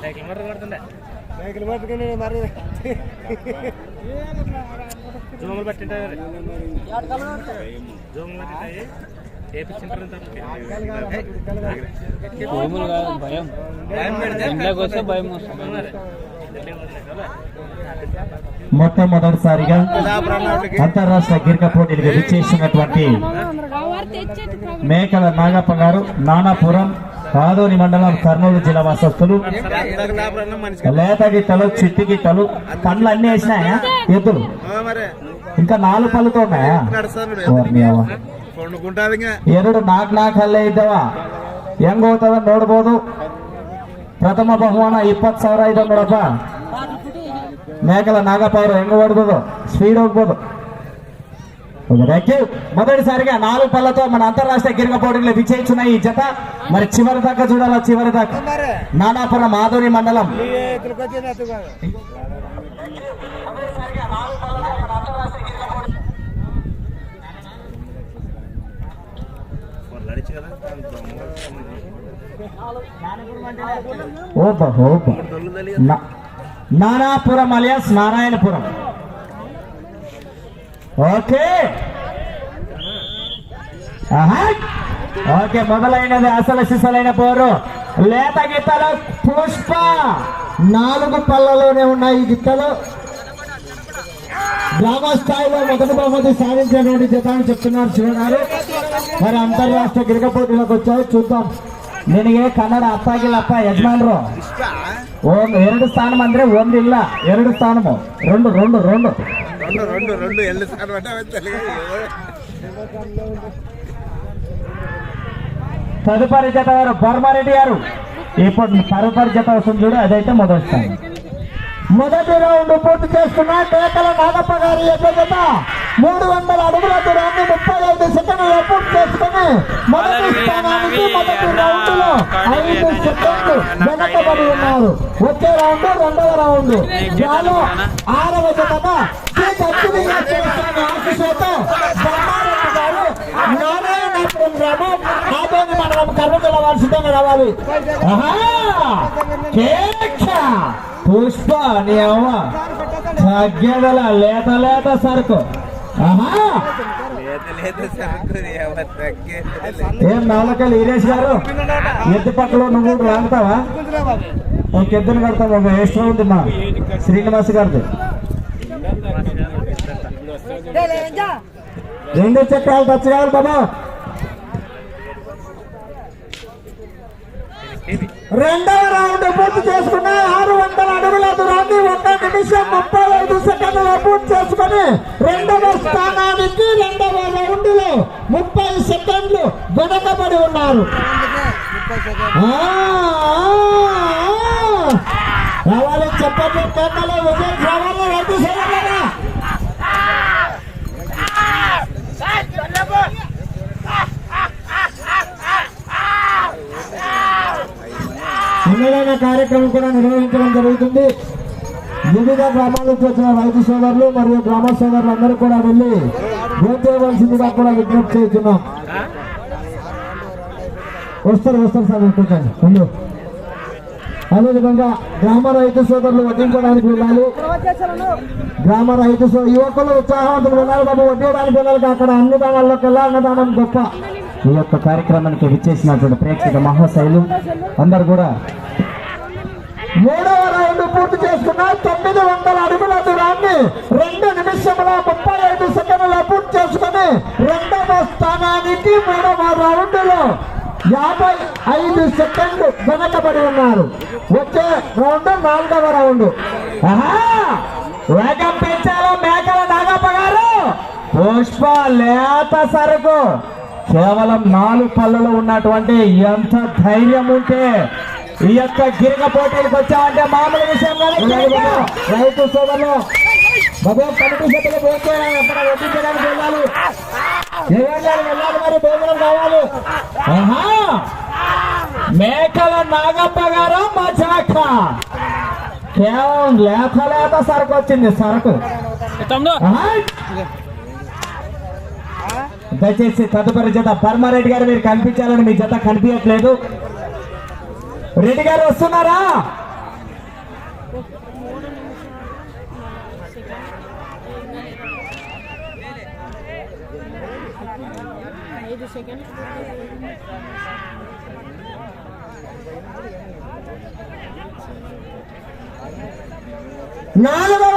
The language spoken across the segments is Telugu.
సైకిల్ మర్ర కొడుతుండే సైకిల్ పట్టుకుని మరి జోములు పట్టింటాయి జోములు పట్టింటాయి చేపించుంటారు భూములు కాదు భయం ఇంట్లోకి వస్తే భయం వస్తుంది మొట్టమొదటిసారిగా అంతరాష్ట్ర గిరిక పోటీలకు విచ్చేసినటువంటి మేకల నాగప్ప గారు నానాపురం ఆదోని మండలం కర్నూలు జిల్లా వాసస్తులు లేత గిట్టలు చిట్టి గిట్టలు పండ్లు అన్ని వేసినాయా ఎద్దులు మరి ఇంకా నాలుగు పళ్ళుతో ఉన్నాయా ఓర్ని అవ్వ. పండుకుంటాది ఇంకా ಎರಡು ನಾಲ್ಕು ನಾಲ್ಕು ಅಲ್ಲೇ ಇದ್ದವ ಹೆಂಗ್ ಹೋಗ್ತದ ನೋಡ್ಬೋದು ಪ್ರಥಮ ಬಹುಮಾನ ಇಪ್ಪತ್ತು ಸಾವಿರ ಇದೆ ನೋಡಪ್ಪ ಮೇಕಲ ನಾಗಪ್ಪ ಅವರು ಹೆಂಗ್ ಓಡ್ಬೋದು స్పీడ్ ಹೋಗ್ಬೋದು థ్యాంక్ యూ మొదటిసారిగా నాలుగు పళ్ళతో మన అంతరాష్ట్రీయ గిరిక పోటీలు విజయించున్నాయి ఈ జత. మరి చివరి దాకా చూడాలా? చివరి దాకా? నానాపురం ఆదోని మండలం. ఓప ఓప Nanapuram alias Narayanapuram. Okay. Okay మొదలైనది అసలు సిసలైన పోరు లేత గిత్తలు పుష్ప నాలుగు పళ్ళలోనే ఉన్నాయి ఈ గిత్తలు గ్రామ స్థాయిలో మొదటి బహుమతి సాధించినటువంటి జతాన్ని చెప్తున్నారు శివనారు మరి అంతర్రాష్ట్ర క్రికెట్ పోటీలోకి వచ్చాయి చూద్దాం ನಿನಗೆ ಕನ್ನಡ ಅಪ್ಪಾಗಿಲ್ಲಪ್ಪ ఎరడు స్థానము రెండు రెండు రెండు రెండు రెండు రెండు ఎల్లు స్థానం అంటే తదుపరి జత వారు బొర్మారెడ్డి గారు. ఇప్పుడు తదుపరి జత వస్తుంది చూడు అదైతే మొదటి స్థానం. మొదటి రౌండ్ పూర్తి చేసుకున్న కేకల నాగప్ప గారి యొక్క జత. మూడు వందల అడుగుల దూరాన్ని ముప్పై ఐదు సెకండ్లు పూర్తి చేసుకుని మొదటి స్థానానికి మొదటి రౌండ్లో ఐదు సెకండ్లు వెనకబడి ఉన్నారు. వచ్చే రౌండ్ రెండవ రౌండ్. గాలో ఆరవ జతగా శ్రీ దక్షిణీయ చేస్తున్న ఆశీస్సులతో బ్రహ్మారెడ్డి గారు నారాయణపురం గ్రామం మండలం కర్మజల వారి సిద్ధంగా రావాలి! పుష్ప నీ అవ్వ తగ్గేదల లేత లేత సరుకు ఏం నాలుకలు ఈరేష్ గారు ఎద్దు పక్కలో నువ్వు లాగుతావా ఒక ఎద్దును కడతావు ఒక ఎక్స్ట్రా ఉంది మా శ్రీనివాస్ గారిది. రెండు చక్రాలు టచ్ కావాలి బాబా. రెండవ రౌండ్ పూర్తి చేసుకున్న ఆరు వందల అడుగుల దూరాన్ని ఒక నిమిషం ముప్పై ఐదు సెకండ్ల పూర్తి చేసుకుని రెండవ స్థానానికి రెండవ రౌండ్లో ముప్పై సెకండ్లు వెనకబడి ఉన్నారు. రావాలి చెప్పండి కన్నలో విజయ్ రావాలి సమ్మేళన కార్యక్రమం కూడా నిర్వహించడం జరుగుతుంది. వివిధ గ్రామాలకు వచ్చిన రైతు సోదరులు మరియు గ్రామ సోదరులు అందరూ కూడా వెళ్ళి చేయవలసిందిగా కూడా విజ్ఞప్తి చేస్తున్నాం. వస్తారు వస్తారు సార్ అనుకుంటాను ముందు అదేవిధంగా గ్రామ రైతు సోదరులు వడ్డించడానికి వెళ్ళాలి. గ్రామ రైతు సో యువకులు ఉత్సాహవంతులు వెళ్ళాలి బాబు. వడ్డించడానికి వెళ్ళాలి. అక్కడ అన్నదానాల్లోకి వెళ్ళా అన్నదానం గొప్ప. ఈ యొక్క కార్యక్రమానికి విచ్చేసినటువంటి ప్రేక్షక మహాశైలు అందరు కూడా మూడవ రౌండ్ పూర్తి చేసుకున్న తొమ్మిది వందల అడుగుల దూరాన్ని రెండు నిమిషముల ముప్పై ఐదు సెకండ్ల పూర్తి చేసుకుని రెండవ స్థానానికి మూడవ రౌండ్లో యాభై ఐదు సెకండ్లు వెనకబడి ఉన్నారు. వచ్చే రౌండ్ నాలుగవ రౌండ్. వేగం పెంచాలో. మేకల నాగప్ప గారు. పుష్ప లేత సరుకు. కేవలం నాలుగు పళ్ళలో ఉన్నటువంటి ఎంత ధైర్యం ఉంటే ఈ యొక్క గిరిక పోటీలకు వచ్చామంటే మామూలు విషయం. రైతు సోదరులు బాబు కమిటీ సభ్యులు భోజనం చేయాలి అక్కడ వడ్డించడానికి వెళ్ళాలి ఏమన్నారు వెళ్ళాలి మరి భోజనం కావాలి! మేకల నాగప్ప గారు మజాక కేవలం లేత లేత సరుకు వచ్చింది సరుకు! దయచేసి తదుపరి జత పరమారెడ్డి గారు మీరు కనిపించాలని మీ జత కనిపించట్లేదు. రెడ్డి గారు వస్తున్నారా? నాలుగవ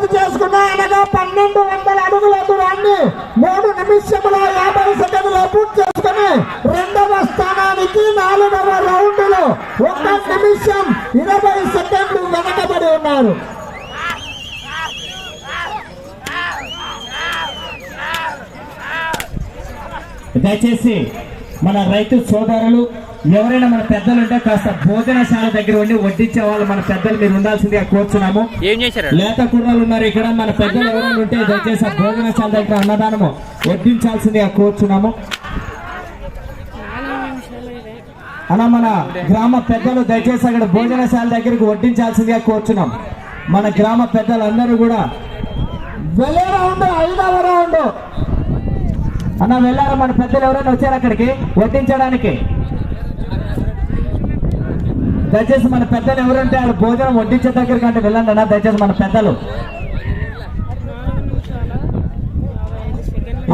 పూర్తి చేసుకున్న అనగా పన్నెండు వందల అడుగుల దూరాన్ని మూడు నిమిషముల యాభై సెకండ్లు పూర్తి చేసుకుని రెండవ స్థానానికి నాలుగవ రౌండ్లో ఒక నిమిషం ఇరవై సెకండ్లు వెనకబడి ఉన్నారు. దయచేసి మన రైతు సోదరులు ఎవరైనా మన పెద్దలు ఉంటే కాస్త భోజనశాల దగ్గర ఉండి వడ్డించే వాళ్ళు మన పెద్దలు మీరు ఉండాల్సిందిగా కోరుచున్నాము. ఏం చేశారు? లేత కుర్రాలు ఉన్నారు ఇక్కడ మన పెద్దలు ఎవరైనా ఉంటే దయచేసి ఆ భోజనశాల దగ్గర అన్నదానము వడ్డించాల్సిందిగా కోరుచున్నాము. అన్న మన గ్రామ పెద్దలు దయచేసి అక్కడ భోజనశాల దగ్గరికి వడ్డించాల్సిందిగా కోరుచున్నాం. మన గ్రామ పెద్దలందరూ కూడా వెళ్ళే రౌండ్ ఐదవ రౌండ్. అన్న వెళ్ళారా మన పెద్దలు ఎవరైనా వచ్చారు అక్కడికి? వడ్డించడానికి? దయచేసి మన పెద్దలు ఎవరంటే వాళ్ళు భోజనం వడ్డించే దగ్గరికి అంటే వెళ్ళండి అన్న దయచేసి మన పెద్దలు.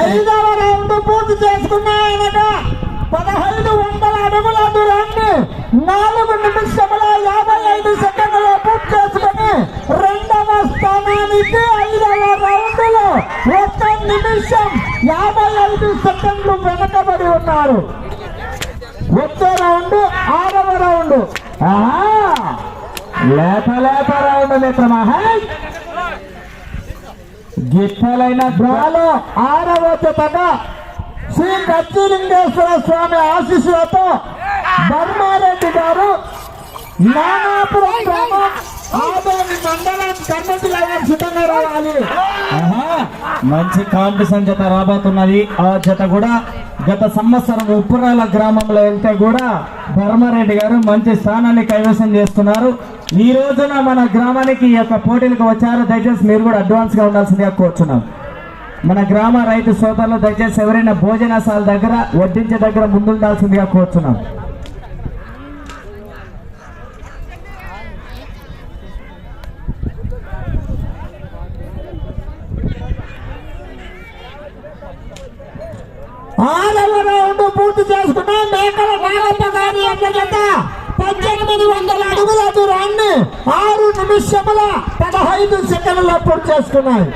ఐదు ఐదవ రౌండ్ పూర్తి చేసుకున్నాయనగా పదహైదు వందల అడుగుల దూరాన్ని నాలుగు నిమిషముల యాభై ఐదు సెకండ్లో పూర్తి చేసుకుని రెండవ స్థానానికి ఐదవ రౌండ్లో ఒక్క నిమిషం యాభై ఐదు సెకండ్లు వెనకబడి ఉన్నారు. వచ్చే రౌండ్ ఆరవ రౌండ్. ఆహా! లేత లేత రౌండ్ మిత్రమా? గిట్టలైన డ్రాలో ఆరవ జతగా శ్రీ గచ్చిలింగేశ్వర స్వామి ఆశీస్సులతో ధర్మారెడ్డి గారు నానాపురం గ్రామం ఆదోని మండలం కర్నూలు జిల్లా సిద్ధంగా రావాలి. మంచి కాంపిటీషన్ జత రాబోతున్నది. ఆ జత కూడా గత సంవత్సరం ఉప్పురాల గ్రామంలో వెళ్తే కూడా ధర్మారెడ్డి గారు మంచి స్థానాన్ని కైవసం చేస్తున్నారు. ఈ రోజున మన గ్రామానికి ఈ యొక్క పోటీలకు వచ్చారు. దయచేసి మీరు కూడా అడ్వాన్స్గా ఉండాల్సిందిగా కోరుచున్నాం. మన గ్రామ రైతు సోదరులు దయచేసి ఎవరైనా భోజనశాల దగ్గర వడ్డించే దగ్గర ముందుండాల్సిందిగా కోరుచున్నాం. ఆరవ రౌండ్ పూర్తి చేసుకున్న మేకల నాగప్ప గారి జత పద్దెనిమిది వందల అడుగుల దూరాన్ని ఆరు నిమిషముల పదహైదు సెకండ్లలో పూర్తి చేసుకున్నాయి.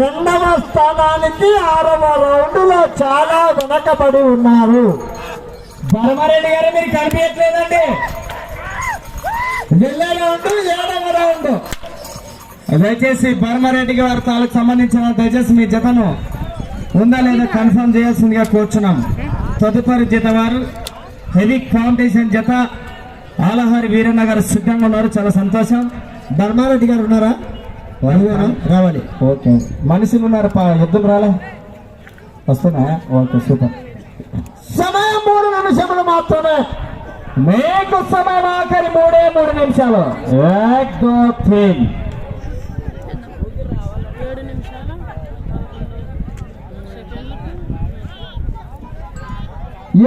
రెండవ స్థానానికి ఆరవ రౌండ్లో చాలా వెనకబడి ఉన్నారు. ధర్మారెడ్డి గారు మీరు కనిపించట్లేదండి. వెళ్ళే రౌండ్ ఏడవ రౌండ్. దయచేసి భర్మారెడ్డి గారి తాలకు సంబంధించిన దయచేసి మీ జతను ఉందా లేదా కన్ఫర్మ్ చేయాల్సిందిగా కోరుచున్నాం. తదుపరి జత వారు హెవీ కాంపిటీషన్ జత ఆలహారి వీరన్న గారు సిద్ధంగా ఉన్నారు. చాలా సంతోషం. ధర్మారెడ్డి గారు ఉన్నారా? రావాలి. ఓకే. మనుషులు ఉన్నారు? యుద్ధం రాలే. వస్తున్నా? Okay super. సమయం మూడు నిమిషములు మాత్రమే. మీకు సమయం ఆఖరి మూడే మూడు నిమిషాలు.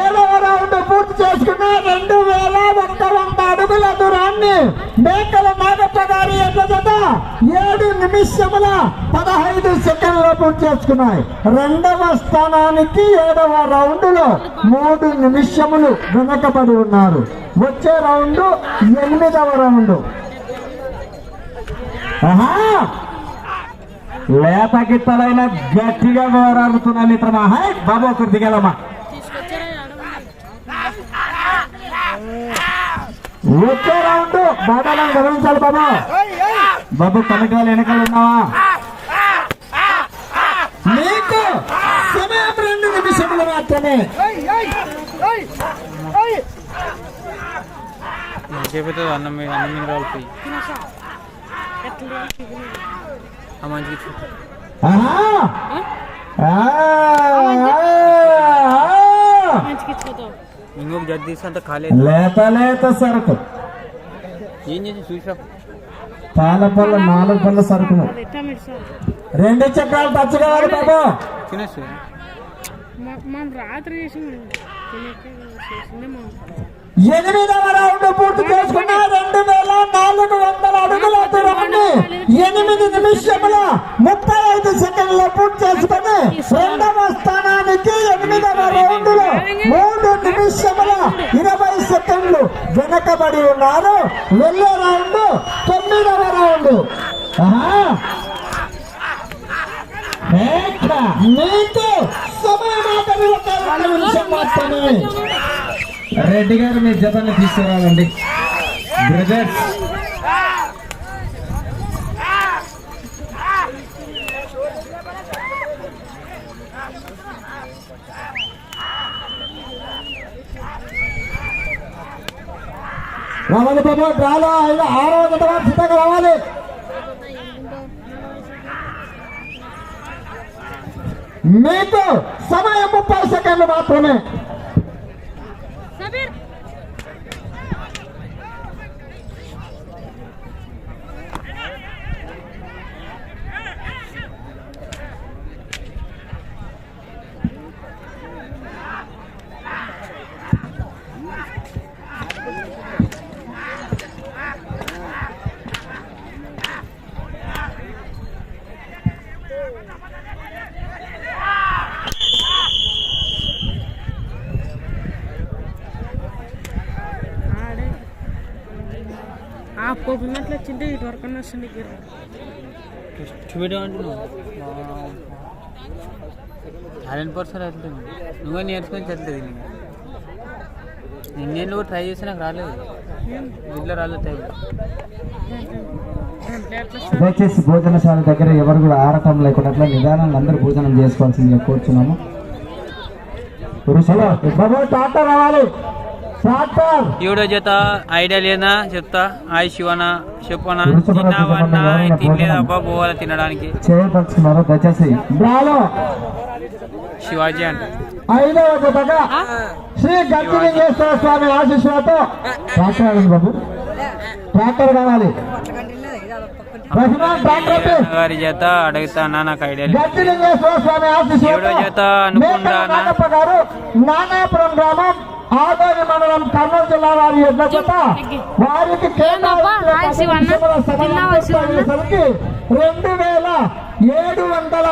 ఏడవ రౌండ్ పూర్తి చేసుకున్న రెండు వేల ఒక్క వంద అడుగుల దూరాన్ని మేకల నాగప్ప గారి యొక్క జత ఏడు నిమిషముల పదహైదు సెకండ్లు పూర్తి చేసుకున్నాయి. రెండవ స్థానానికి ఏడవ రౌండ్లో మూడు నిమిషములు వెనకబడి ఉన్నారు. వచ్చే రౌండ్ ఎనిమిదవ రౌండ్. లేత గిత్తలైన గట్టిగా పోరాడుతున్నాను మిత్రమా? హై బాబు ఒకటి వచ్చే రౌండ్ బాబాలను గమనించాలి బాబా. బాబు కనకాలు వెనకాల ఉన్నావా? నీకు సమయం రెండు నిమిషములు మాత్రమే. చెబుతుంది అన్నం మీద అన్నం మీద వాళ్ళు పోయి. తీసి అంత ఖాళీ ఆ. లేత లేత సరుకు. ఏం చేసి చూసిరా? పాల పళ్ళ నాలుగు పళ్ళ సరుకును అది ఎట్లా మీరు సార్ రెండు చక్రాలు టచ్ కావాలి బాబు తినేసి మనం రాత్రి చేసి ఎనిమిదవ రౌండ్ పూర్తి చేసుకున్న రెండు వేల నాలుగు వందల అడుగుల దూరాన్ని ఎనిమిది నిమిషముల ముప్పై ఐదు సెకండ్ల పూర్తి చేసుకుని రెండవ స్థానానికి ఎనిమిదవ రౌండ్లో మూడు నిమిషముల ఇరవై సెకండ్లు వెనకబడి ఉన్నారు. వెళ్ళే రౌండ్ తొమ్మిదవ రౌండ్. ఆహా. సమయం మాత్రమే రెడ్డి గారు మీ జతని తీసుకురావండి బ్రదర్స్. రావాలి బాబు డ్రాలో ఐదు ఆరో జత సిద్ధంగా రావాలి. మీకు సమయం ముప్పై సెకండ్లు మాత్రమే సబీర్ ఆడే ఆ పొగినట్లు వచ్చింటే ఇటు వరకు వస్తుంది టాలెంట్ పర్సన్ నువ్వే నేర్చుకొని చెల్తుంది నీకు నిన్నేళ్ళు ట్రై చేసి నాకు రాలేదు. ఇంట్లో రాలేదు టైం. దయచేసి భోజనశాల దగ్గర ఎవరు కూడా ఆడటం లేకుండా నిదానంగా అందరూ భోజనం చేసుకోవాల్సిందిగా కోరుచున్నాము. బాబు రావాలి. ఈవిడ జత ఐడియా లేదా చెప్తా? ఆయి శివన చెప్పనా తిన్నావన్నా తినలేదు. అబ్బా పోవాలి తినడానికి? శివాజీ అంట. ఐదవ జతగా శ్రీ గంగిలింగేశ్వర స్వామి ఆశీస్సులతో ట్రాక్టర్ బాబు. ట్రాక్టర్ కావాలి. గారి జత అడుగుతానా నాకు ఐడియా లేదు. గంగిలింగేశ్వర స్వామి ఏడో ఆశీస్సులతో జత అనుకుంటా మేకల నాగప్ప గారు నానాపురం గ్రామం ఆదోని మండలం కర్నూలు జిల్లా వారి జత. వారికి రెండు వేల ఏడు వందల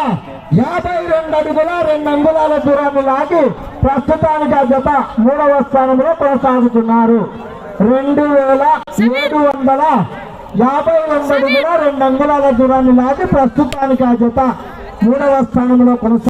యాభై రెండు అడుగుల రెండు అంగుళాల దూరాన్ని లాగి ప్రస్తుతానికి ఆ జత మూడవ స్థానంలో కొనసాగుతున్నారు. రెండు వేల ఏడు వందల యాభై రెండు అడుగుల రెండు అంగుళాల దూరాన్ని లాగి ప్రస్తుతానికి ఆ జత మూడవ స్థానంలో కొనసాగు